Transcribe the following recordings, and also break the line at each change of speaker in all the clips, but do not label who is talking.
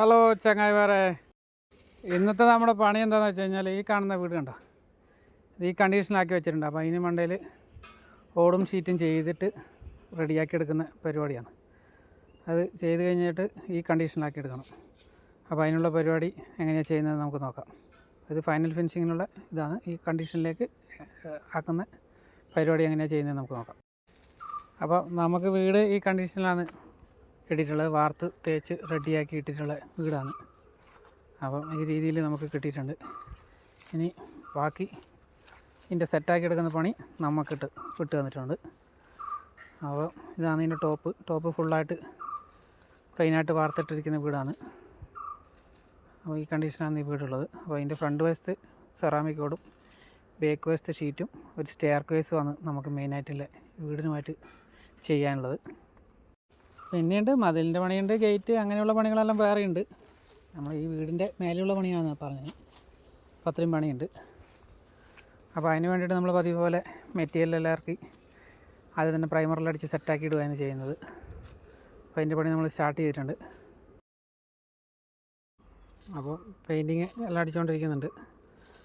Hello ചങ്ങായിമാരെ. ഇന്നത്തെ നമ്മുടെ പണി എന്താണെന്ന് വെച്ച് കഴിഞ്ഞാൽ ഈ കാണുന്ന വീട് കണ്ടോ? ഇത് ഈ കണ്ടീഷനിലാക്കി വെച്ചിട്ടുണ്ട്. അപ്പോൾ അതിന് മണ്ടയിൽ ഓടും ഷീറ്റും ചെയ്തിട്ട് റെഡിയാക്കി എടുക്കുന്ന പരിപാടിയാണ്. അത് ചെയ്ത് കഴിഞ്ഞിട്ട് ഈ കണ്ടീഷനിലാക്കി എടുക്കണം. അപ്പോൾ അതിനുള്ള പരിപാടി എങ്ങനെയാണ് ചെയ്യുന്നത് നമുക്ക് നോക്കാം. ഇത് ഫൈനൽ ഫിനിഷിങ്ങിനുള്ള ഇതാണ്. ഈ കണ്ടീഷനിലേക്ക് ആക്കുന്ന പരിപാടി എങ്ങനെയാണ് ചെയ്യുന്നത് നമുക്ക് നോക്കാം. അപ്പോൾ നമുക്ക് വീട് ഈ കണ്ടീഷനിലാണ് കിട്ടിയിട്ടുള്ളത് വാർത്ത് തേച്ച് റെഡിയാക്കി ഇട്ടിട്ടുള്ള വീടാണ്. അപ്പം ഈ രീതിയിൽ നമുക്ക് കിട്ടിയിട്ടുണ്ട്. ഇനി ബാക്കി ഇതിന്റെ സെറ്റാക്കി എടുക്കുന്ന പണി നമുക്കിട്ട് വിട്ട് തന്നിട്ടുണ്ട്. അപ്പോൾ ഇതാണ് ഇതിന്റെ ടോപ്പ്. ടോപ്പ് ഫുള്ളായിട്ട് പ്ലെയിനായിട്ട് വാർത്തിട്ടിരിക്കുന്ന വീടാണ്. അപ്പോൾ ഈ കണ്ടീഷനാണ് ഈ വീടുള്ളത്. അപ്പോൾ അതിന്റെ ഫ്രണ്ട് വശത്ത് സെറാമിക് ഓടും ബാക്ക് വശത്ത് ഷീറ്റും ഒരു സ്റ്റെയർ കേസുമാണ് നമുക്ക് മെയിനായിട്ടുള്ള വീടിനുമായിട്ട് ചെയ്യാനുള്ളത്. പിന്നെയുണ്ട് മതിലിന്റെ പണിയുണ്ട് ഗേറ്റ് അങ്ങനെയുള്ള പണികളെല്ലാം വേറെയുണ്ട്. നമ്മൾ ഈ വീടിന്റെ മേലെയുള്ള പണിയാണ് പറഞ്ഞത്. അപ്പോൾ അത്രയും പണിയുണ്ട്. അപ്പോൾ അതിന് വേണ്ടിയിട്ട് നമ്മൾ പതിവ് പോലെ മെറ്റീരിയൽ എല്ലാം ഇറക്കി അത് തന്നെ പ്രൈമറിലടിച്ച് സെറ്റാക്കി ഇടുകയാണ് ചെയ്യുന്നത്. അപ്പോൾ അതിന്റെ പണി നമ്മൾ സ്റ്റാർട്ട് ചെയ്തിട്ടുണ്ട്. അപ്പോൾ പെയിന്റിങ് എല്ലാം അടിച്ചുകൊണ്ടിരിക്കുന്നുണ്ട്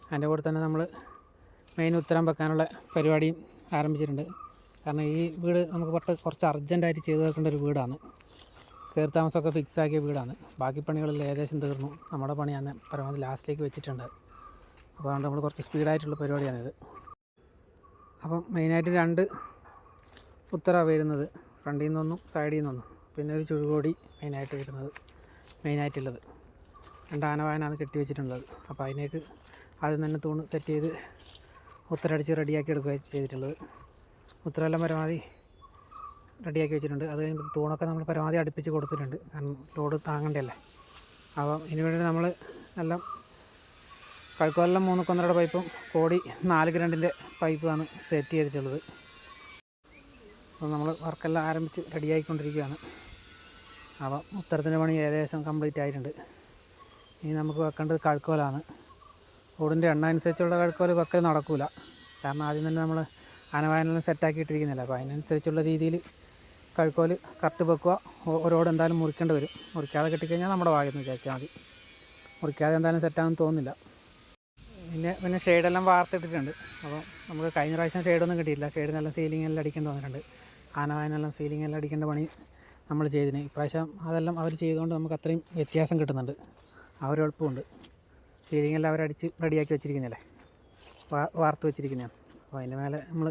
അതിന്റെ കൂടെ തന്നെ നമ്മൾ മെയിൻ ഉത്തരം വെക്കാനുള്ള പരിപാടിയും ആരംഭിച്ചിട്ടുണ്ട്. കാരണം ഈ വീട് നമുക്ക് കുറച്ച് കുറച്ച് അർജന്റായിട്ട് ചെയ്തു തീർക്കേണ്ട ഒരു വീടാണ്. കയറി താമസമൊക്കെ ഫിക്സ് ആക്കിയ വീടാണ്. ബാക്കി പണികളിൽ ഏകദേശം തീർന്നു. നമ്മുടെ പണി പണിയാണ് പരമാവധി ലാസ്റ്റിലേക്ക് വെച്ചിട്ടുണ്ട്. അപ്പോൾ അതുകൊണ്ട് നമ്മൾ കുറച്ച് സ്പീഡായിട്ടുള്ള പരിപാടിയാണിത് അപ്പം മെയിനായിട്ട് രണ്ട് ഉത്തര വരുന്നത്. ഫ്രണ്ടിൽ നിന്നൊന്നും സൈഡിൽ നിന്നൊന്നും. പിന്നെ ഒരു ചുഴുകോടി മെയിനായിട്ട് വരുന്നത്. മെയിനായിട്ടുള്ളത് രണ്ട് ആനവായനാണ് കെട്ടി വെച്ചിട്ടുള്ളത്. അപ്പോൾ അതിനേക്ക് ആദ്യം തന്നെ തൂണ് സെറ്റ് ചെയ്ത് ഉത്തരടിച്ച് റെഡിയാക്കി എടുക്കുകയാണ് ചെയ്തിട്ടുള്ളത്. ഉത്തരമെല്ലാം പരമാവധി റെഡിയാക്കി വെച്ചിട്ടുണ്ട്. അത് കഴിഞ്ഞ് തൂണൊക്കെ നമ്മൾ പരമാവധി അടുപ്പിച്ച് കൊടുത്തിട്ടുണ്ട്. കാരണം ലോഡ് താങ്ങണ്ടല്ലേ? അപ്പം ഇതിന് വേണ്ടി നമ്മൾ എല്ലാം കഴുക്കൊല്ലം മൂന്ന് കൊന്നരയുടെ പൈപ്പും കോടി നാല് ഗ്രണ്ടിന്റെ പൈപ്പുമാണ് സെറ്റ് ചെയ്തിട്ടുള്ളത്. അപ്പോൾ നമ്മൾ വർക്കെല്ലാം ആരംഭിച്ച് റെഡിയായിക്കൊണ്ടിരിക്കുകയാണ്. അപ്പം ഉത്തരത്തിന്റെ പണി ഏകദേശം കംപ്ലീറ്റ് ആയിട്ടുണ്ട്. ഇനി നമുക്ക് വെക്കേണ്ടത് കഴുക്കോലാണ് ഓടിന്റെ എണ്ണ അനുസരിച്ചുള്ള കഴുക്കോൽ വെക്കൽ നടക്കില്ല കാരണം ആദ്യം തന്നെ നമ്മൾ ആനവായനെല്ലാം സെറ്റാക്കി ഇട്ടിരിക്കുന്നില്ല അപ്പോൾ അതിനനുസരിച്ചുള്ള രീതിയിൽ കഴുക്കോൽ കറക്റ്റ് വെക്കുക. ഒരോട് എന്തായാലും മുറിക്കേണ്ടി വരും. മുറിക്കാതെ കിട്ടിക്കഴിഞ്ഞാൽ നമ്മുടെ ഭാഗത്ത് വിചാരിച്ചാൽ മതി. മുറിക്കാതെ എന്തായാലും സെറ്റാകുമെന്ന് തോന്നുന്നില്ല. പിന്നെ പിന്നെ ഷെയ്ഡെല്ലാം വാർത്തിട്ടിട്ടുണ്ട്. അപ്പോൾ നമുക്ക് കഴിഞ്ഞ പ്രാവശ്യം ഷെയ്ഡൊന്നും കിട്ടിയില്ല ഷെയ്ഡിനെല്ലാം സീലിംഗ് എല്ലാം അടിക്കേണ്ടി വന്നിട്ടുണ്ട്. ആനവായനെല്ലാം സീലിംഗ് എല്ലാം അടിക്കേണ്ട പണി നമ്മൾ ചെയ്തിന്. ഇപ്രാവശ്യം അതെല്ലാം അവർ ചെയ്തുകൊണ്ട് നമുക്ക് അത്രയും വ്യത്യാസം കിട്ടുന്നുണ്ട്. ആ ഒരു എളുപ്പമുണ്ട് സീലിംഗ് എല്ലാം അവരടിച്ച് റെഡിയാക്കി വെച്ചിരിക്കുന്നില്ലേ വാർത്ത് വെച്ചിരിക്കുന്നതാണ്. അപ്പോൾ അതിന്റെ മേലെ നമ്മൾ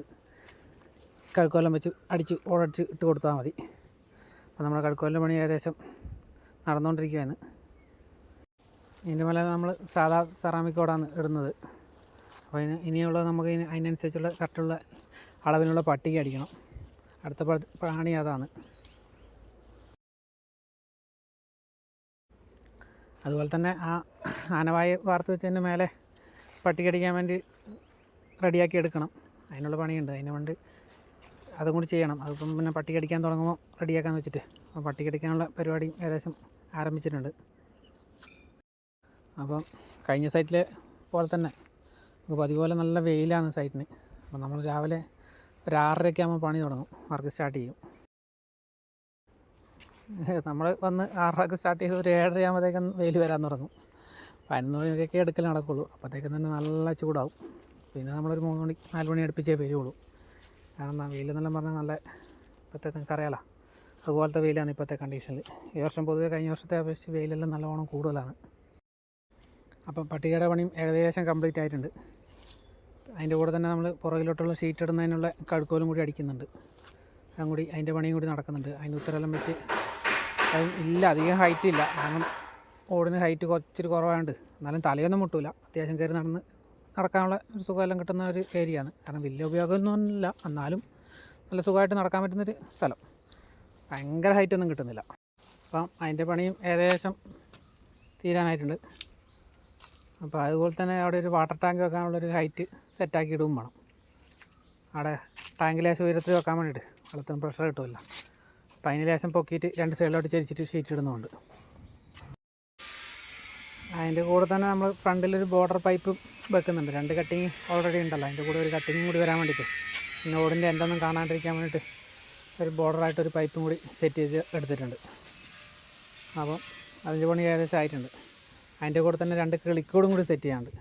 കഴുക്കോലം വെച്ച് അടിച്ച് ഓടടിച്ച് ഇട്ട് കൊടുത്താൽ മതി. അപ്പോൾ നമ്മുടെ കഴുക്കോലിന്റെ പണി ഏകദേശം നടന്നുകൊണ്ടിരിക്കുകയാണ്. ഇതിന്റെ മേലെ നമ്മൾ സാധാ സെറാമിക് ഓടാണ് ഇടുന്നത്. അപ്പോൾ അതിന് ഇനിയുള്ളത് നമുക്ക് ഇതിന് അതിനനുസരിച്ചുള്ള കറക്റ്റുള്ള അളവിനുള്ള പട്ടിക അടിക്കണം. അടുത്ത പ്രാണി അതാണ്. അതുപോലെ തന്നെ ആ ആനവായി വാർത്ത് വെച്ചതിന്റെ മേലെ പട്ടിക അടിക്കാൻ വേണ്ടി റെഡിയാക്കി എടുക്കണം. അതിനുള്ള പണിയുണ്ട്. അതിന് വേണ്ടി അതും കൂടി ചെയ്യണം. അതിപ്പം പിന്നെ പട്ടി കടിക്കാൻ തുടങ്ങുമ്പോൾ റെഡിയാക്കാന്ന് വെച്ചിട്ട്. അപ്പോൾ പട്ടി കടിക്കാനുള്ള പരിപാടി ഏകദേശം ആരംഭിച്ചിട്ടുണ്ട്. അപ്പം കഴിഞ്ഞ സൈറ്റിലെ പോലെ തന്നെ. നമുക്ക് പതിപോലെ നല്ല വെയിലാണ് സൈറ്റിന്. അപ്പം നമ്മൾ രാവിലെ ഒരു ആറരയൊക്കെ ആകുമ്പോൾ പണി തുടങ്ങും. വർക്ക് സ്റ്റാർട്ട് ചെയ്യും. നമ്മൾ വന്ന് ആറരക്ക് സ്റ്റാർട്ട് ചെയ്ത് ഒരു ഏഴര ആകുമ്പോഴത്തേക്കും വെയിൽ വരാൻ തുടങ്ങും. പതിനൊന്ന് മണിക്കൊക്കെ എടുക്കൽ നടക്കുള്ളൂ. അപ്പോഴത്തേക്കും തന്നെ നല്ല ചൂടാവും. പിന്നെ നമ്മളൊരു മൂന്ന് മണി നാല് മണി അടുപ്പിച്ചേ വരുള്ളൂ. കാരണം വെയിലെന്നെല്ലാം പറഞ്ഞാൽ നല്ല ഇപ്പോഴത്തെ നിങ്ങൾക്ക് അറിയാലോ. അതുപോലത്തെ വെയിലാണ് ഇപ്പോഴത്തെ കണ്ടീഷനിൽ ഈ വർഷം പൊതുവേ കഴിഞ്ഞ വർഷത്തെ അപേക്ഷിച്ച് വെയിലെല്ലാം നല്ലവണ്ണം കൂടുതലാണ്. അപ്പം പട്ടികയുടെ പണിയും ഏകദേശം കംപ്ലീറ്റ് ആയിട്ടുണ്ട്. അതിന്റെ കൂടെ തന്നെ നമ്മൾ പുറകിലോട്ടുള്ള ഷീറ്റ് ഇടുന്നതിനുള്ള കഴുക്കോലും കൂടി അടിക്കുന്നുണ്ട്. അതും കൂടി അതിന്റെ പണിയും കൂടി നടക്കുന്നുണ്ട്. അതിന്റെ ഉത്തരമെല്ലാം വെച്ച് അത് ഇല്ല അധികം ഹൈറ്റ് ഇല്ല. കാരണം ഓടിന് ഹൈറ്റ് കുറച്ചിരി കുറവായതുകൊണ്ട് എന്നാലും തലയൊന്നും മുട്ടില്ല അത്യാവശ്യം കയറി നടന്ന് നടക്കാനുള്ള ഒരു സുഖമെല്ലാം കിട്ടുന്ന ഒരു ഏരിയയാണ്. കാരണം വലിയ ഉപയോഗമൊന്നുമില്ല എന്നാലും നല്ല സുഖമായിട്ട് നടക്കാൻ പറ്റുന്നൊരു സ്ഥലം. ഭയങ്കര ഹൈറ്റ് ഒന്നും കിട്ടുന്നില്ല. അപ്പം അതിന്റെ പണിയും ഏകദേശം തീരാനായിട്ടുണ്ട്. അപ്പോൾ അതുപോലെ തന്നെ അവിടെ ഒരു വാട്ടർ ടാങ്ക് വെക്കാനുള്ളൊരു ഹൈറ്റ് സെറ്റാക്കി ഇടും വേണം. അവിടെ ടാങ്കിൽ ലേശം ഉയരത്തിൽ വെക്കാൻ വേണ്ടിയിട്ട് വെള്ളത്തിന് പ്രഷർ കിട്ടുമല്ലോ. അപ്പോൾ അതിന് ലേശം പൊക്കിയിട്ട് രണ്ട് സൈഡിലോട്ട് ചരിച്ചിട്ട് ഷീറ്റ് ഇടുന്നുണ്ട് അതിന്റെ കൂടെ തന്നെ നമ്മൾ ഫ്രണ്ടിലൊരു ബോർഡർ പൈപ്പ് വെക്കുന്നുണ്ട്. രണ്ട് കട്ടിങ് ഓൾറെഡി ഉണ്ടല്ലോ. അതിന്റെ കൂടെ ഒരു കട്ടിങ്ങും കൂടി വരാൻ വേണ്ടിയിട്ട്. പിന്നെ ഓടിന്റെ എന്തൊന്നും കാണാണ്ടിരിക്കാൻ വേണ്ടിയിട്ട് ഒരു ബോർഡറായിട്ടൊരു പൈപ്പും കൂടി സെറ്റ് ചെയ്ത് എടുത്തിട്ടുണ്ട്. അപ്പം അതിന്റെ പണി ഏകദേശം ആയിട്ടുണ്ട്. അതിന്റെ കൂടെ തന്നെ രണ്ട് കിളിക്കോടും കൂടി സെറ്റ് ചെയ്യാനുണ്ട്.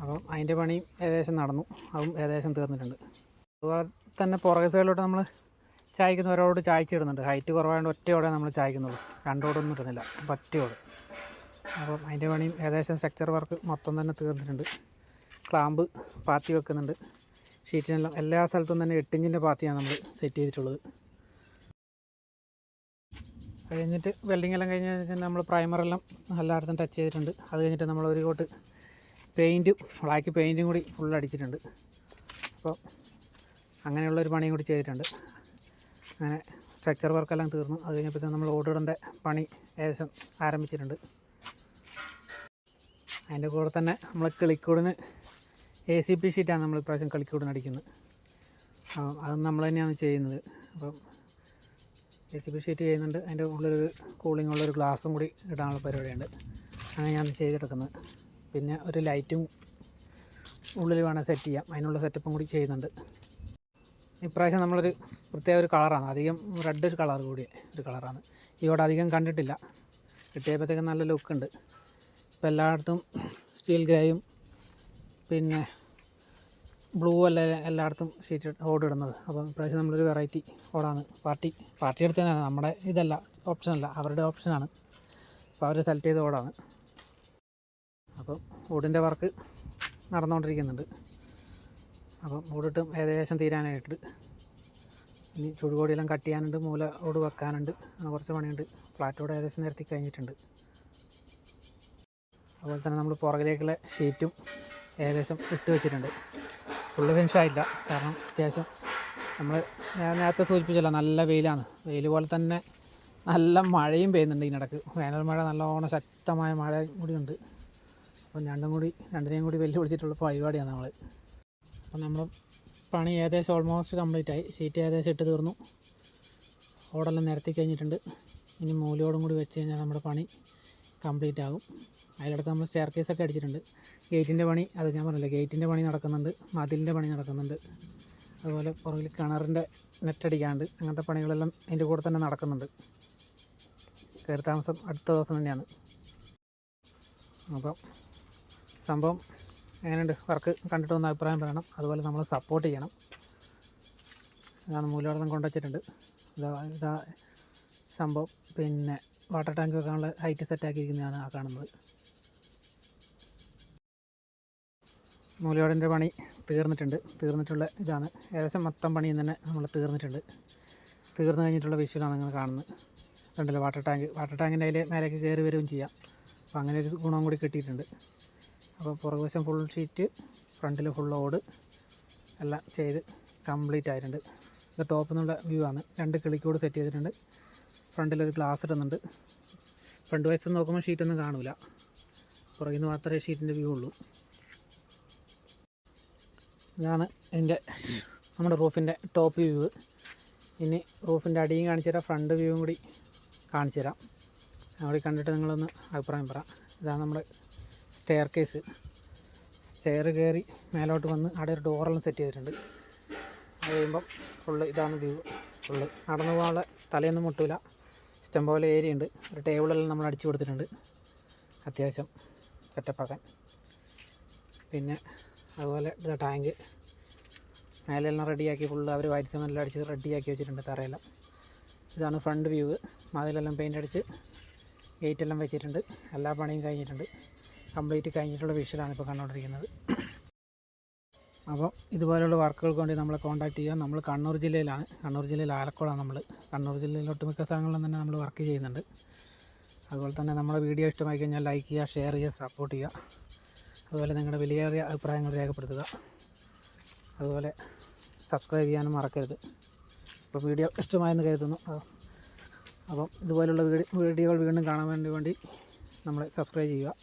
അപ്പം അതിന്റെ പണിയും ഏകദേശം നടന്നു. അതും ഏകദേശം തീർന്നിട്ടുണ്ട്. അതുപോലെ തന്നെ പുറകെ സൈഡിലോട്ട് നമ്മൾ ചായക്കുന്ന ഒരോട് ചായച്ചിടുന്നുണ്ട് ഹൈറ്റ് കുറവായതുകൊണ്ട് ഒറ്റയോടെ നമ്മൾ ചായക്കുന്നുള്ളൂ. രണ്ടോടൊന്നും ഇടുന്നില്ല. ഒറ്റയോട് അപ്പം അതിന്റെ പണിയും ഏകദേശം സ്ട്രക്ചർ വർക്ക് മൊത്തം തന്നെ തീർന്നിട്ടുണ്ട്. ക്ലാമ്പ് പാത്തി വെക്കുന്നുണ്ട്. ഷീറ്റിനെല്ലാം എല്ലാ സ്ഥലത്തും തന്നെ എട്ടിഞ്ചിന്റെ പാത്തിയാണ് നമ്മൾ സെറ്റ് ചെയ്തിട്ടുള്ളത്. കഴിഞ്ഞിട്ട് വെൽഡിംഗ് എല്ലാം കഴിഞ്ഞ് കഴിഞ്ഞാൽ നമ്മൾ പ്രൈമറെല്ലാം എല്ലായിടത്തും ടച്ച് ചെയ്തിട്ടുണ്ട്. അത് കഴിഞ്ഞിട്ട് നമ്മൾ ഒരു കോട്ട് പെയിന്റും ബ്ലാക്ക് പെയിന്റും കൂടി ഫുൾ അടിച്ചിട്ടുണ്ട്. അപ്പോൾ അങ്ങനെയുള്ള ഒരു പണിയും കൂടി ചെയ്തിട്ടുണ്ട്. അങ്ങനെ സ്ട്രക്ചർ വർക്കെല്ലാം തീർന്നു. അത് കഴിഞ്ഞപ്പോഴത്തേക്കും നമ്മൾ ഓടിടേണ്ട പണി ഏകദേശം ആരംഭിച്ചിട്ടുണ്ട്. അതിന്റെ കൂടെ തന്നെ നമ്മൾ കിളിക്കൂടിന് എ സി പി ഷീറ്റാണ് നമ്മൾ ഇപ്രാവശ്യം കളിക്കൂടിന് അടിക്കുന്നത്. അപ്പം അത് നമ്മൾ തന്നെയാണ് ചെയ്യുന്നത്. അപ്പം എ സി പി ഷീറ്റ് ചെയ്യുന്നുണ്ട്. അതിന്റെ ഉള്ളിലൊരു കൂളിംഗ് ഉള്ളൊരു ഗ്ലാസും കൂടി ഇടാനുള്ള പരിപാടിയുണ്ട്. ഞാൻ ചെയ്തെടുക്കുന്നത്. പിന്നെ ഒരു ലൈറ്റും ഉള്ളിൽ വേണം സെറ്റ് ചെയ്യാം. അതിനുള്ള സെറ്റപ്പും കൂടി ചെയ്യുന്നുണ്ട്. ഇപ്രാവശ്യം നമ്മളൊരു പ്രത്യേക ഒരു കളറാണ് അധികം റെഡ് കളർ കൂടി ഒരു കളറാണ് ഇവിടെ അധികം കണ്ടിട്ടില്ല. കിട്ടിയപ്പോഴത്തേക്കും നല്ല ലുക്കുണ്ട് ഇപ്പോൾ എല്ലായിടത്തും സ്റ്റീൽ ഗ്രേയും പിന്നെ ബ്ലൂ അല്ല എല്ലായിടത്തും ഷീറ്റ് ഓട് ഇടുന്നത്. അപ്പോൾ ഇപ്രാവശ്യം നമ്മളൊരു വെറൈറ്റി ഓടാണ് പാർട്ടി പാർട്ടി എടുത്തതാണ് നമ്മുടെ ഇതല്ല ഓപ്ഷനല്ല അവരുടെ ഓപ്ഷനാണ് അപ്പോൾ അവർ സെലക്ട് ചെയ്ത ഓടാണ്. അപ്പം ഓടിന്റെ വർക്ക് നടന്നുകൊണ്ടിരിക്കുന്നുണ്ട് അപ്പം ഓടിട്ടും ഏകദേശം തീരാനായിട്ട്. ഇനി ചുടുകോടിയെല്ലാം കട്ട് ചെയ്യാനുണ്ട് മൂല ഓട് വെക്കാനുണ്ട്. കുറച്ച് പണിയുണ്ട്. ഫ്ലാറ്റോട് ഏകദേശം നിരത്തി കഴിഞ്ഞിട്ടുണ്ട്. അതുപോലെ തന്നെ നമ്മൾ പുറകിലേക്കുള്ള ഷീറ്റും ഏകദേശം ഇട്ട് വെച്ചിട്ടുണ്ട്. ഫുള്ള് ഫിനിഷ് ആയില്ല. കാരണം അത്യാവശ്യം നമ്മൾ ഞാൻ നേരത്തെ സൂചിപ്പിച്ചല്ലോ നല്ല വെയിലാണ്. വെയിൽ പോലെ തന്നെ നല്ല മഴയും പെയ്യുന്നുണ്ട് ഇതിനിടക്ക് വേനൽ മഴ നല്ലോണം ശക്തമായ മഴ കൂടിയുണ്ട്. അപ്പം രണ്ടും കൂടി രണ്ടിനെയും കൂടി വെല്ലു വെല്ലുവിളിച്ചിട്ടുള്ള പരിപാടിയാണ് നമ്മൾ അപ്പം നമ്മൾ പണി ഏകദേശം ഓൾമോസ്റ്റ് കംപ്ലീറ്റ് ആയി. ഷീറ്റ് ഏകദേശം ഇട്ട് തീർന്നു. ഓടെല്ലാം നിരത്തി കഴിഞ്ഞിട്ടുണ്ട്. ഇനി മൂലയോടും കൂടി വെച്ച് കഴിഞ്ഞാൽ നമ്മുടെ പണി കംപ്ലീറ്റ് ആകും അതിലടക്കം നമ്മൾ സ്റ്റെയർ ഒക്കെ അടിച്ചിട്ടുണ്ട്. ഗേറ്റിന്റെ പണി അത് ഞാൻ പറഞ്ഞില്ല ഗേറ്റിന്റെ പണി നടക്കുന്നുണ്ട് മതിലിന്റെ പണി നടക്കുന്നുണ്ട്. അതുപോലെ പുറകിൽ കിണറിന്റെ നെറ്റടിക്കാണ്ട് അങ്ങനത്തെ പണികളെല്ലാം അതിന്റെ കൂടെ തന്നെ നടക്കുന്നുണ്ട്. കയറി താമസം അടുത്ത ദിവസം തന്നെയാണ്. അപ്പം സംഭവം എങ്ങനെയുണ്ട്? വർക്ക് കണ്ടിട്ട് ഒന്ന് അഭിപ്രായം പറയണം. അതുപോലെ നമ്മൾ സപ്പോർട്ട് ചെയ്യണം. ഇതാണ് മൂലവെള്ളം കൊണ്ടുവച്ചിട്ടുണ്ട്. ഇതാ ഇതാ സംഭവം. പിന്നെ വാട്ടർ ടാങ്ക് വെക്കാനുള്ള ഹൈറ്റ് സെറ്റാക്കിയിരിക്കുന്നതാണ് ആ കാണുന്നത്. മൂലയോടിന്റെ പണി തീർന്നിട്ടുണ്ട്. തീർന്നിട്ടുള്ള ഇതാണ്. ഏകദേശം മൊത്തം പണിയും തന്നെ നമ്മൾ തീർന്നിട്ടുണ്ട്. തീർന്നു കഴിഞ്ഞിട്ടുള്ള വിഷ്വലാണ് നിങ്ങൾ കാണുന്നത്. കണ്ടല്ലോ വാട്ടർ ടാങ്ക്. വാട്ടർ ടാങ്കിന്റെ അതിൽ മേലേക്ക് കയറി വരികയും ചെയ്യാം. അപ്പോൾ അങ്ങനെ ഒരു ഗുണം കൂടി കിട്ടിയിട്ടുണ്ട്. അപ്പോൾ പുറകുവശം ഫുൾ ഷീറ്റ് ഫ്രണ്ടിൽ ഫുൾ ഓട് എല്ലാം ചെയ്ത് കംപ്ലീറ്റ് ആയിട്ടുണ്ട്. ഇത് ടോപ്പിൽ നിന്നുള്ള വ്യൂ ആണ്. രണ്ട് കിളിക്കൂട് സെറ്റ് ചെയ്തിട്ടുണ്ട്. ഫ്രണ്ടിലൊരു ഗ്ലാസ് ഇടുന്നുണ്ട്. ഫ്രണ്ട് വൈസ് നോക്കുമ്പോൾ ഷീറ്റൊന്നും കാണില്ല പുറകിൽ നിന്ന് മാത്രമേ ഷീറ്റിന്റെ വ്യൂ ഉള്ളൂ. ഇതാണ് എന്റെ നമ്മുടെ റൂഫിന്റെ ടോപ്പ് വ്യൂ ഇനി റൂഫിന്റെ അടിയും കാണിച്ചു തരാം. ഫ്രണ്ട് വ്യൂവും കൂടി കാണിച്ചു തരാം. അവിടെ കണ്ടിട്ട് നിങ്ങളൊന്ന് അഭിപ്രായം പറ. ഇതാണ് നമ്മുടെ സ്റ്റെയർ കേസ് സ്റ്റെയർ കയറി മേലോട്ട് വന്ന് അവിടെ ഒരു ഡോറെല്ലാം സെറ്റ് ചെയ്തിട്ടുണ്ട്. അത് കഴിയുമ്പം ഫുള്ള് ഇതാണ് വ്യൂ ഫുള്ള് നടന്നു പോകാനുള്ള തലയൊന്നും മുട്ടില്ല ഇഷ്ടം പോലെ ഏരിയ ഉണ്ട് ഒരു ടേബിളെല്ലാം നമ്മൾ അടിച്ചു കൊടുത്തിട്ടുണ്ട്. അത്യാവശ്യം സെറ്റപ്പാക്കാൻ പിന്നെ അതുപോലെ ടാങ്ക് മേലെല്ലാം റെഡിയാക്കി ഫുള്ള് അവർ വൈറ്റ് സെമെല്ലാം അടിച്ച് റെഡിയാക്കി വെച്ചിട്ടുണ്ട് തറയെല്ലാം. ഇതാണ് ഫ്രണ്ട് വ്യൂ മതിലെല്ലാം പെയിന്റ് അടിച്ച് ഗേറ്റെല്ലാം വെച്ചിട്ടുണ്ട്. എല്ലാ പണിയും കഴിഞ്ഞിട്ടുണ്ട്. കംപ്ലീറ്റ് കഴിഞ്ഞിട്ടുള്ള വിഷ്വലാണ് ഇപ്പോൾ കണ്ടുകൊണ്ടിരിക്കുന്നത് അപ്പോൾ ഇതുപോലെയുള്ള വർക്കുകൾക്ക് വേണ്ടി നമ്മളെ കോൺടാക്ട് ചെയ്യുക. നമ്മൾ കണ്ണൂർ ജില്ലയിലാണ്. കണ്ണൂർ ജില്ലയിൽ ആലക്കുളമാണ് നമ്മൾ കണ്ണൂർ ജില്ലയിൽ ഒട്ടുമിക്ക സ്ഥലങ്ങളിലും തന്നെ നമ്മൾ വർക്ക് ചെയ്യുന്നുണ്ട്. അതുപോലെ തന്നെ നമ്മുടെ വീഡിയോ ഇഷ്ടമായി കഴിഞ്ഞാൽ ലൈക്ക് ചെയ്യുക ഷെയർ ചെയ്യുക സപ്പോർട്ട് ചെയ്യുക. അതുപോലെ നിങ്ങളുടെ വിലയേറിയ അഭിപ്രായങ്ങൾ രേഖപ്പെടുത്തുക. അതുപോലെ സബ്സ്ക്രൈബ് ചെയ്യാനും മറക്കരുത്. അപ്പോൾ വീഡിയോ ഇഷ്ടമായെന്ന് കരുതുന്നു. അപ്പം ഇതുപോലുള്ള വീഡിയോകൾ വീണ്ടും കാണാൻ വേണ്ടി വേണ്ടി നമ്മളെ സബ്സ്ക്രൈബ് ചെയ്യുക.